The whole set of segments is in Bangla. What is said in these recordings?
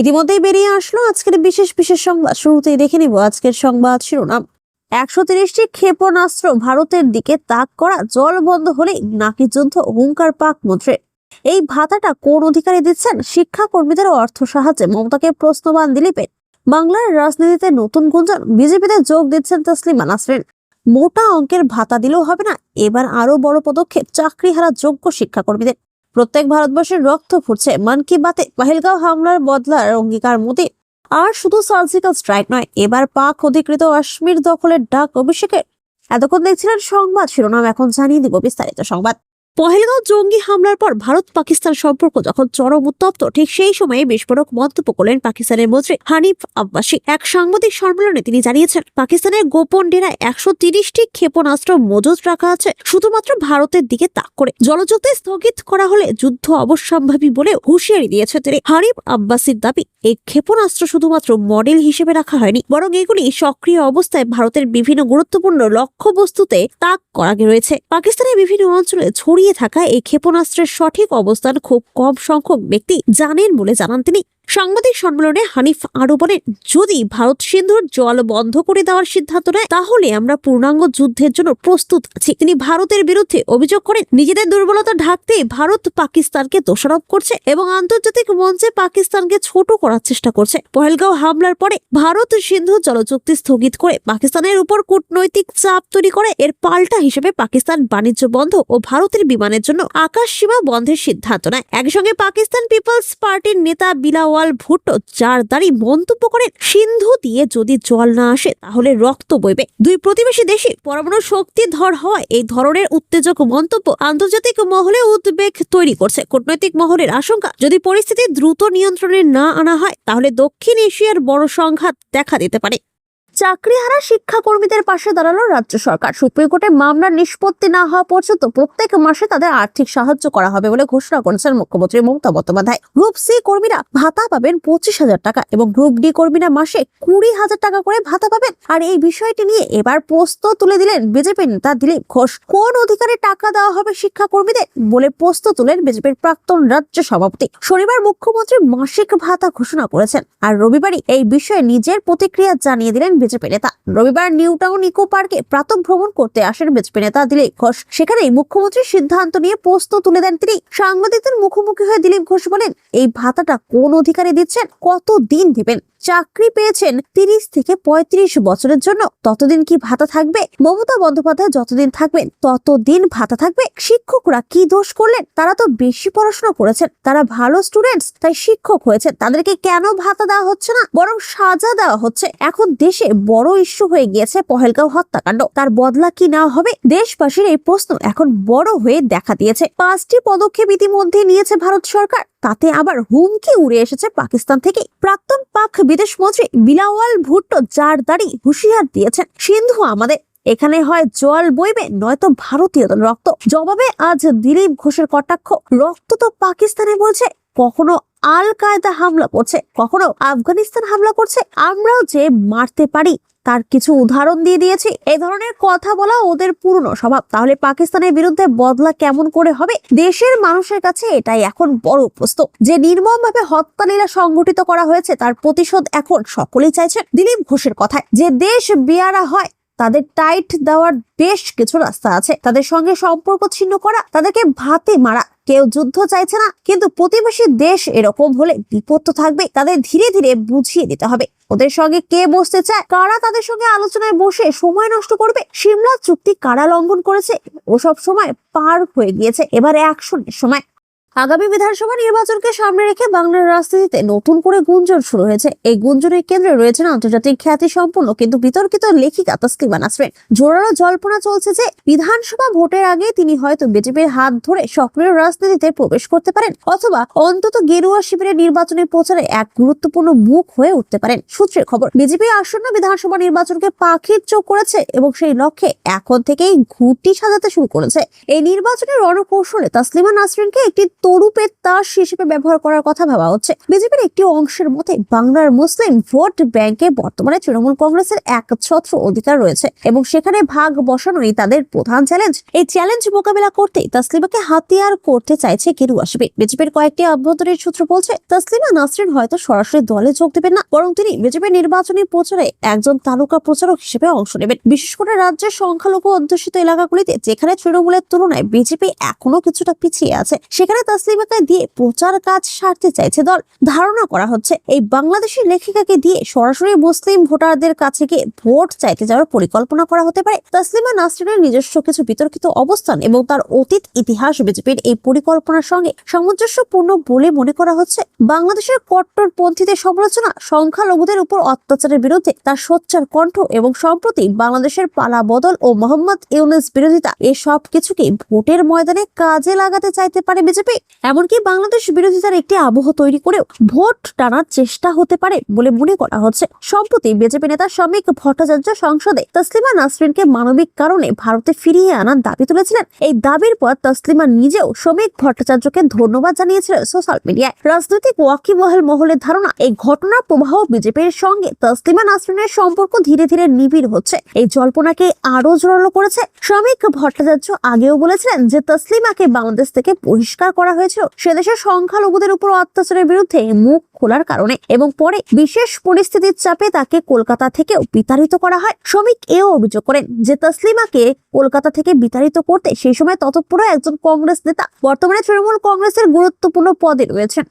ইতিমধ্যেই বেরিয়ে আসলো আজকের বিশেষ বিশেষ সংবাদ। শুরুতেই দেখে নিব আজকের সংবাদ শিরোনাম। একশো তিরিশটি ক্ষেপণাস্ত্র ভারতের দিকে তাক করা জল বন্ধ হলেই নাকি যুদ্ধ হুঙ্কার পাক মন্ত্রের এই ভাতাটা কোন অধিকারী দিচ্ছেন? শিক্ষা কর্মীদের অর্থ সাহায্যে মমতাকে প্রশ্নবান দিলীপের বাংলার রাজনীতিতে নতুন গুঞ্জন, বিজেপিতে যোগ দিচ্ছেন তসলিমা নাসরিন। মোটা অঙ্কের ভাতা দিলেও হবে না, এবার আরও বড় পদক্ষেপ চাকরি হারা যোগ্য শিক্ষাকর্মীদের। প্রত্যেক ভারতবর্ষের রক্ত ফুটছে। মন কি বাতে পাহেলগাঁও হামলার বদলার অঙ্গীকার মোদী। আর শুধু সার্জিক্যাল স্ট্রাইক নয়, এবার পাক অধিকৃত কাশ্মীর দখলের ডাক অভিষেকের এতক্ষণ দেখছিলেন সংবাদ শিরোনাম, এখন জানিয়ে দিব বিস্তারিত সংবাদ। পহেলগাঁও জঙ্গি হামলার পর ভারত পাকিস্তান সম্পর্ক যখন চরম উত্তপ্ত, ঠিক সেই সময়ে বিস্ফোরক মন্তব্য করলেন পাকিস্তানের মন্ত্রী হানিফ আব্বাসী। এক সাংবাদিক সম্মেলনে তিনি জানিয়েছেন, পাকিস্তানের গোপন ডেরায় একশো তিরিশটি ক্ষেপণাস্ত্র মজুত রাখা আছে, শুধুমাত্র ভারতের দিকে তাক করে। জলযুদ্ধে স্থগিত করা হলে যুদ্ধ অবশ্যম্ভাবী বলে হুঁশিয়ারি দিয়েছে তিনি। হানিফ আব্বাসির দাবি, এই ক্ষেপণাস্ত্র শুধুমাত্র মডেল হিসেবে রাখা হয়নি, বরং এগুলি সক্রিয় অবস্থায় ভারতের বিভিন্ন গুরুত্বপূর্ণ লক্ষ্যবস্তুতে তাক করা রয়েছে। পাকিস্তানের বিভিন্ন অঞ্চলে ছড়িয়ে থাকা এই ক্ষেপণাস্ত্রের সঠিক অবস্থান খুব কম সংখ্যক ব্যক্তি জানেন বলে জানান তিনি। সাংবাদিক সম্মেলনে হানিফ আরও বলেন, যদি ভারত সিন্ধুর জল বন্ধ করে দেওয়ার সিদ্ধান্ত নেয়, তাহলে আমরা পূর্ণাঙ্গ যুদ্ধের জন্য প্রস্তুত আছি। তিনি ভারতের বিরুদ্ধে অভিযোগ করেন, নিজেদের দুর্বলতা ঢাকতে ভারত পাকিস্তানকে দোষারোপ করছে এবং আন্তর্জাতিক মঞ্চে পাকিস্তানকে ছোট করার চেষ্টা করছে। পহেলগাঁও হামলার পরে ভারত সিন্ধু জলচুক্তি স্থগিত করে পাকিস্তানের উপর কূটনৈতিক চাপ তৈরি করে। এর পাল্টা হিসেবে পাকিস্তান বাণিজ্য বন্ধ ও ভারতের বিমানের জন্য আকাশ সীমা বন্ধের সিদ্ধান্ত নেয়। একসঙ্গে পাকিস্তান পিপলস পার্টির নেতা বিলাওয়াল ভুট্টো দাঁড়ি মন্তব্য করেন সিন্ধু দিয়ে যদি জল না আসে, তাহলে রক্ত বইবে। দুই প্রতিবেশী দেশে পরমাণু শক্তি ধর হয় এই ধরনের উত্তেজক মন্তব্য আন্তর্জাতিক মহলে উদ্বেগ তৈরি করছে। কূটনৈতিক মহলের আশঙ্কা, যদি পরিস্থিতি দ্রুত নিয়ন্ত্রণে না আনা হয়, তাহলে দক্ষিণ এশিয়ার বড় সংঘাত দেখা দিতে পারে। চাকরিহারা শিক্ষাকর্মীদের পাশে দাঁড়াল রাজ্য সরকার। সুপ্রিম কোর্টে মামলার নিষ্পত্তি না হওয়া পর্যন্ত প্রত্যেক মাসে তাদের আর্থিক সাহায্য করা হবে বলে ঘোষণা করেছেন মুখ্যমন্ত্রী মমতা বন্দ্যোপাধ্যায়। গ্রুপ সি কর্মীরা ভাতা পাবেন পঁচিশ হাজার টাকা এবং গ্রুপ ডি কর্মীরা মাসে কুড়ি হাজার টাকা করে ভাতা পাবেন। আর এই বিষয়টি নিয়ে এবার প্রশ্ন তুলে দিলেন বিজেপি নেতা দিলীপ ঘোষ। কোন অধিকারে টাকা দেওয়া হবে শিক্ষাকর্মীদের বলে প্রশ্ন তুলেন বিজেপির প্রাক্তন রাজ্য সভাপতি। শনিবার মুখ্যমন্ত্রী মাসিক ভাতা ঘোষণা করেছেন। আর রবিবারই এই বিষয়ে নিজের প্রতিক্রিয়া জানিয়ে দিলেন বিজেপি নেতা রবিবার নিউ টাউন ইকো পার্কে প্রাতঃ ভ্রমণ করতে আসেন বিজেপি নেতা দিলীপ ঘোষ। সেখানেই মুখ্যমন্ত্রীর সিদ্ধান্ত নিয়ে প্রশ্ন তুলে দেন তিনি। সাংবাদিকদের মুখোমুখি হয়ে দিলীপ ঘোষ বলেন, এই ভাতাটা কোন অধিকারে দিচ্ছেন? কত দিন দিবেন? চাকরি পেয়েছেন তিরিশ থেকে পঁয়ত্রিশ বছরের জন্য। ততদিন কি ভাতা থাকবে? মমতা বন্দ্যোপাধ্যায় যতদিন থাকবেন, ততদিন ভাতা থাকবে। শিক্ষকরা কি দোষ করলেন? তারা তো বেশি পড়াশোনা করেছেন। তারা ভালো স্টুডেন্টস তাই শিক্ষক হয়েছেন। তাদেরকে কেন ভাতা দেওয়া হচ্ছে না? বরং সাজা দেওয়া হচ্ছে। এখন দেশে বড় ইস্যু হয়ে গিয়েছে পহেলগাঁও হত্যাকাণ্ড। তার বদলা কি না হবে? দেশবাসীর এই প্রশ্ন এখন বড় হয়ে দেখা দিয়েছে। পাঁচটি পদক্ষেপ ইতিমধ্যে নিয়েছে ভারত সরকার। তাতে আবার হুমকি উড়ে এসেছে পাকিস্তান থেকে। প্রাক্তন পাক বিদেশ মন্ত্রী বিলাওয়াল ভুট্টো যার দাড়ি হুঁশিয়ার দিয়েছেন, সিন্ধু আমাদের। এখানে হয় জল বইবে, নয়তো ভারতীয় রক্ত। জবাবে আজ দিলীপ ঘোষের কটাক্ষ, রক্ত তো পাকিস্তানে বলছে কখনো আল কায়দা হামলা করছে। কখনো আফগানিস্তান হামলা করছে, আমরাও যে মারতে পারি, তার কিছু উদাহরণ দিয়ে দিয়েছি। এই ধরনের কথা বলা ওদের পুরনো স্বভাব। তাহলে পাকিস্তানের বিরুদ্ধে বদলা কেমন করে হবে? দেশের মানুষের কাছে এটাই এখন বড় প্রশ্ন। যে নির্মম ভাবে হত্যালীলা সংগঠিত করা হয়েছে, তার প্রতিশোধ এখন সকলেই চাইছেন দিলীপ ঘোষের কথায়, যে দেশ বেয়ারা হয় তাদের টাইট দেওয়ার বেশ কিছু রাস্তা আছে। তাদের সঙ্গে সম্পর্ক ছিন্ন করা, তাদেরকে ভাতে মারা। কেউ যুদ্ধ চাইছে না, কিন্তু প্রতিবেশী দেশ এরকম হলে বিপদ তো থাকবে তাদের ধীরে ধীরে বুঝিয়ে দিতে হবে। ওদের সঙ্গে কে বসতে চায়, কারা তাদের সঙ্গে আলোচনায় বসে সময় নষ্ট করবে, সিমলা চুক্তি কারা লঙ্ঘন করেছে ওসব সময় পার হয়ে গিয়েছে, এবারে অ্যাকশনের সময়। আগামী বিধানসভা নির্বাচনকে সামনে রেখে বাংলার রাজনীতিতে নতুন করে গুঞ্জন শুরু হয়েছে। এই গুঞ্জনের কেন্দ্রে রয়েছেন আন্তর্জাতিক খ্যাতি সম্পন্ন কিন্তু বিতর্কিত লেখিকা তসলিমা নাসরিন। জোরালো জল্পনা চলছে যে বিধানসভা ভোটের আগে তিনি হয়তো বিজেপির হাত ধরে সক্রিয় রাজনীতিতে প্রবেশ করতে পারেন অথবা অন্তত গেরুয়া শিবিরের নির্বাচনী প্রচারে এক গুরুত্বপূর্ণ মুখ হয়ে উঠতে পারেন। সূত্রের খবর, বিজেপি আসন্ন বিধানসভা নির্বাচনকে পাখির চোখ করেছে এবং সেই লক্ষ্যে এখন থেকেই ঘুটি সাজাতে শুরু করেছে। এই নির্বাচনের রণকৌশলে তসলিমা নাসরিনকে একটি তরুপের তাস হিসেবে ব্যবহার করার কথা ভাবা হচ্ছে। বিজেপির একটি অংশের মতে বাংলার মুসলিম ভোট ব্যাংকে বর্তমানে তৃণমূল কংগ্রেসের একছত্র অধিকার রয়েছে এবং সেখানে ভাগ বসানোই তাদের প্রধান চ্যালেঞ্জ এই চ্যালেঞ্জ মোকাবেলা করতে তাসলিমাকে হাতিয়ার করতে চাইছে গেরুয়া শিবির বিজেপির কয়েকটি আভ্যন্তরীণ সূত্র বলছে, তাসলিমা নাসরিন হয়তো সরাসরি দলে যোগ দেবেন না, বরং তিনি বিজেপির নির্বাচনী প্রচারে একজন তালুকা প্রচারক হিসেবে অংশ নেবেন। বিশেষ করে রাজ্যের সংখ্যালঘু অধ্যুষিত এলাকাগুলিতে যেখানে তৃণমূলের তুলনায় বিজেপি এখনও কিছুটা পিছিয়ে আছে, সেখানে তাসলিমাকে দিয়ে প্রচার কাজ সারতে চাইছে দল। ধারণা করা হচ্ছে, এই বাংলাদেশের লেখিকাকে দিয়ে সরাসরি মুসলিম ভোটারদের কাছে গিয়ে ভোট চাইতে যাওয়ার পরিকল্পনা করা হতে পারে। তাসলিমা নাসরিনের নিজস্ব কিছু বিতর্কিত অবস্থান এবং তার অতীত ইতিহাস বিজেপির এই পরিকল্পনার সঙ্গে সামঞ্জস্যপূর্ণ বলে মনে করা হচ্ছে। বাংলাদেশের কট্টরপন্থীদের সমালোচনা সংখ্যালঘুদের উপর অত্যাচারের বিরুদ্ধে তার সোচ্চার কণ্ঠ এবং সম্প্রতি বাংলাদেশের পালা বদল ও মোহাম্মদ ইউনুস বিরোধিতা এসব কিছুকে ভোটের ময়দানে কাজে লাগাতে চাইতে পারে বিজেপি। এমনকি বাংলাদেশ বিরোধিতার একটি আবহ তৈরি করেও ভোট টানার চেষ্টা হতে পারে বলে মনে করা হচ্ছে। সম্প্রতি বিজেপি নেতা শ্রমিক ভট্টাচার্য সংসদে তসলিমা নাসরিনকে মানবিক কারণে ভারতে ফিরিয়ে আনার দাবি তুলেছিলেন। এই দাবির পর তসলিমা নিজেও শ্রমিক ভট্টাচার্যকে ধন্যবাদ জানিয়েছিলেন সোশ্যাল মিডিয়ায়। রাজনৈতিক ওয়াকিবহাল মহলের ধারণা, এই ঘটনার প্রবাহ বিজেপির সঙ্গে তসলিমা নাসরিনের সম্পর্ক ধীরে ধীরে নিবিড় হচ্ছে। এই জল্পনাকে আরও জোরালো করেছে। শ্রমিক ভট্টাচার্য আগেও বলেছিলেন যে, তসলিমাকে বাংলাদেশ থেকে বহিষ্কার করা হয়েছিল, সে দেশের সংখ্যালঘুদের উপর অত্যাচারের বিরুদ্ধে মুখ খোলার কারণে এবং পরে বিশেষ পরিস্থিতির চাপে তাকে কলকাতা থেকে বিতাড়িত করা হয়। শ্রমিক এও অভিযোগ করেন যে তসলিমাকে কলকাতা থেকে বিতাড়িত করতে সেই সময় তৎপর একজন কংগ্রেস নেতা, বর্তমানে তৃণমূল কংগ্রেসের গুরুত্বপূর্ণ পদে রয়েছেন।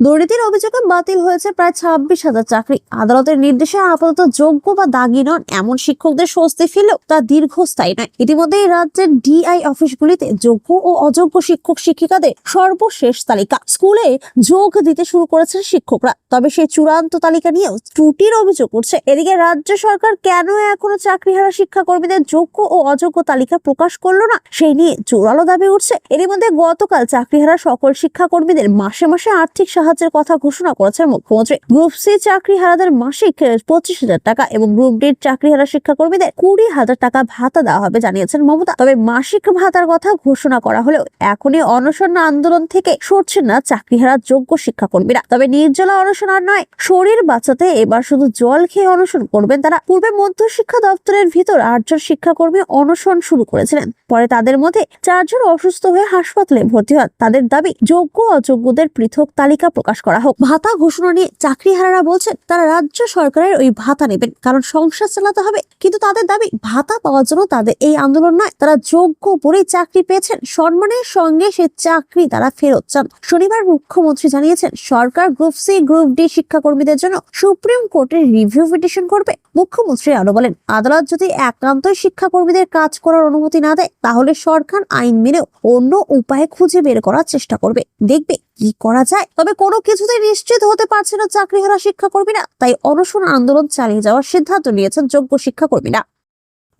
দুর্নীতির অভিযোগে বাতিল হয়েছে প্রায় ছাব্বিশ হাজার চাকরি। আদালতের নির্দেশে আপাতত যোগ্য বা দাগি নন এমন শিক্ষকদের স্বস্তি ফিরলেও তা দীর্ঘস্থায়ী নয়। ইতিমধ্যে রাজ্যের ডিআই অফিসগুলিতে যোগ্য ও অযোগ্য শিক্ষক শিক্ষিকাদের সর্বশেষ তালিকা। স্কুলে যোগ দিতে শুরু করেছেন শিক্ষকরা, তবে সেই চূড়ান্ত তালিকা নিয়েও ত্রুটির অভিযোগ উঠছে। এদিকে রাজ্য সরকার কেন এখনও চাকরি চাকরিহারা শিক্ষাকর্মীদের যোগ্য ও অযোগ্য তালিকা প্রকাশ করল না, সেই নিয়ে জোরালো দাবি উঠছে। এর মধ্যে গতকাল চাকরিহারা সকল শিক্ষাকর্মীদের মাসে মাসে আর্থিক সাহায্যের কথা ঘোষণা করেছেন মুখ্যমন্ত্রী। গ্রুপ সি চাকরি হারাদের মাসিক পঁচিশ হাজার টাকা এবং গ্রুপ ডি চাকরিহারা শিক্ষাকর্মীদের কুড়ি হাজার টাকা ভাতা দেওয়া হবে জানিয়েছেন মমতা। তবে মাসিক ভাতার কথা ঘোষণা করা হলেও এখনই অনশন আন্দোলন থেকে সরছেন না চাকরিহারা যোগ্য শিক্ষাকর্মীরা। তবে নির্জলা অনশন আর নয়, শরীর বাঁচাতে এবার শুধু জল খেয়ে অনশন করবেন তারা। পূর্বে মধ্য শিক্ষা দপ্তরের ভিতর আটজন শিক্ষাকর্মী অনশন শুরু করেছিলেন। পরে তাদের মধ্যে চারজন অসুস্থ হয়ে হাসপাতালে ভর্তি হন। তাদের দাবি, যোগ্য অযোগ্যদের পৃথক তালিকা প্রকাশ করা হোক। ভাতা ঘোষণা নিয়ে চাকরিহারারা বলছেন, তারা রাজ্য সরকারের ওই ভাতা নেবেন, কারণ সংসার চালাতে হবে। কিন্তু তাদের দাবি, ভাতা পাওয়ার জন্য তাদের এই আন্দোলন নয়, তারা যোগ্য বলেই চাকরি পেয়েছেন। সম্মানের সঙ্গে সে চাকরি তারা ফেরত চান। শনিবার মুখ্যমন্ত্রী জানিয়েছেন, সরকার গ্রুপ সি, গ্রুপ ডি শিক্ষাকর্মীদের জন্য সুপ্রিম কোর্টে রিভিউ পিটিশন করবে। মুখ্যমন্ত্রী আরও বলেন, আদালত যদি একান্তই শিক্ষাকর্মীদের কাজ করার অনুমতি না দেয়, তাহলে সরকার আইন মেনেও অন্য উপায় খুঁজে বের করার চেষ্টা করবে। দেখবে কি করা যায়? তবে কোনো কিছুতে নিশ্চিত হতে পারছে না চাকরি চাকরিহারা শিক্ষাকর্মীরা। তাই অনশন আন্দোলন চালিয়ে যাওয়ার সিদ্ধান্ত নিয়েছেন যোগ্য শিক্ষাকর্মীরা।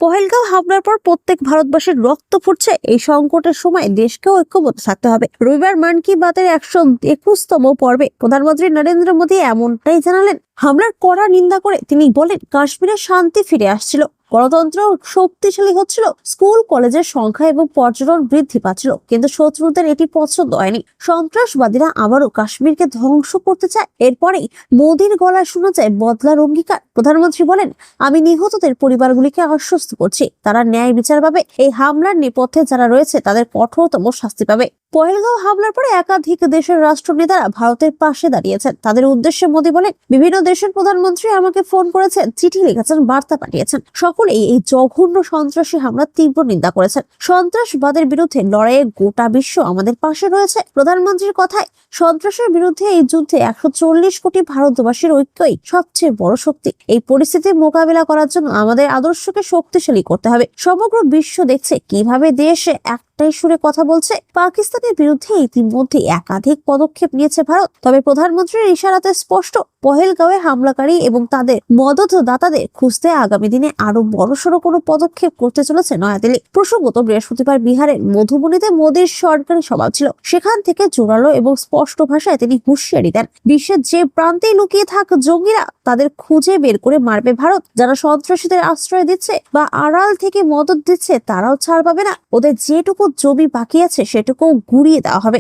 পহেলগাঁও হামলার পর প্রত্যেক ভারতবাসীর রক্ত ফুটছে। এই সংকটের সময় দেশকে ঐক্যবদ্ধ থাকতে হবে। রবিবার মান কি বাতের একশো একুশতম পর্বে প্রধানমন্ত্রী নরেন্দ্র মোদী এমনটাই জানালেন। হামলার কড়া নিন্দা করে তিনি বলেন, কাশ্মীরে শান্তি ফিরে আসছিল। গণতন্ত্র শক্তিশালী হচ্ছিল, স্কুল, কলেজের সংখ্যা এবং পর্যটন বৃদ্ধি পাচ্ছিল, কিন্তু শত্রুদের এটি পছন্দ হয়নি। সন্ত্রাসবাদীরা আবারও কাশ্মীরকে ধ্বংস করতে চায়। এরপরেই মোদীর গলায় শোনা যায় বদলার অঙ্গীকার। প্রধানমন্ত্রী বলেন, আমি নিহতদের পরিবারগুলিকে আশ্বস্ত করছি। তারা ন্যায় বিচার পাবে। এই হামলার নেপথ্যে যারা রয়েছে তাদের কঠোরতম শাস্তি পাবে। পহেলগাঁও হামলার পরে একাধিক দেশের রাষ্ট্রনেতারা ভারতের পাশে দাঁড়িয়েছেন। তাদের উদ্দেশ্যে মোদী বলেন, বিভিন্ন দেশের প্রধানমন্ত্রী আমাকে ফোন করেছেন, চিঠি লিখেছেন, বার্তা পাঠিয়েছেন। সকলেই এই জঘন্য সন্ত্রাসী হামলার তীব্র নিন্দা করেছেন। সন্ত্রাসবাদের বিরুদ্ধে লড়াইয়ে গোটা বিশ্ব আমাদের পাশে রয়েছে। প্রধানমন্ত্রীর কথায়, সন্ত্রাসের বিরুদ্ধে এই যুদ্ধে একশো চল্লিশ কোটি ভারতবাসীর ঐক্যই সবচেয়ে বড় শক্তি। এই পরিস্থিতি মোকাবেলা করার জন্য আমাদের আদর্শকে শক্তিশালী করতে হবে। সমগ্র বিশ্ব দেখছে কীভাবে দেশ একটাই সুরে কথা বলছে, পাকিস্তানের বিরুদ্ধে ইতিমধ্যে একাধিক পদক্ষেপ নিয়েছে ভারত। তবে প্রধানমন্ত্রীর ইশারাতে স্পষ্ট, পহেলগাঁওয়ে হামলাকারী এবং তাদের মদতদাতাদের খুঁজতে আগামী দিনে আরও বড়সড় কোনো পদক্ষেপ করতে চলেছে নয়াদিল্লি। প্রসঙ্গত বৃহস্পতিবার বিহারের মধুবনীতে মোদীর সরকারি সভা ছিল। সেখান থেকে জোরালো এবং স্পষ্ট ভাষায় তিনি হুঁশিয়ারি দেন। বিশ্বের যে প্রান্তে লুকিয়ে থাক জঙ্গিরা, তাদের খুঁজে বের করে মারবে ভারত। যারা সন্ত্রাসীদের আশ্রয় দিচ্ছে বা আড়াল থেকে মদত দিচ্ছে, তারাও ছাড় পাবে না। ওদের যেটুকু জমি বাকি আছে সেটুকু গুড়িয়ে দেওয়া হবে।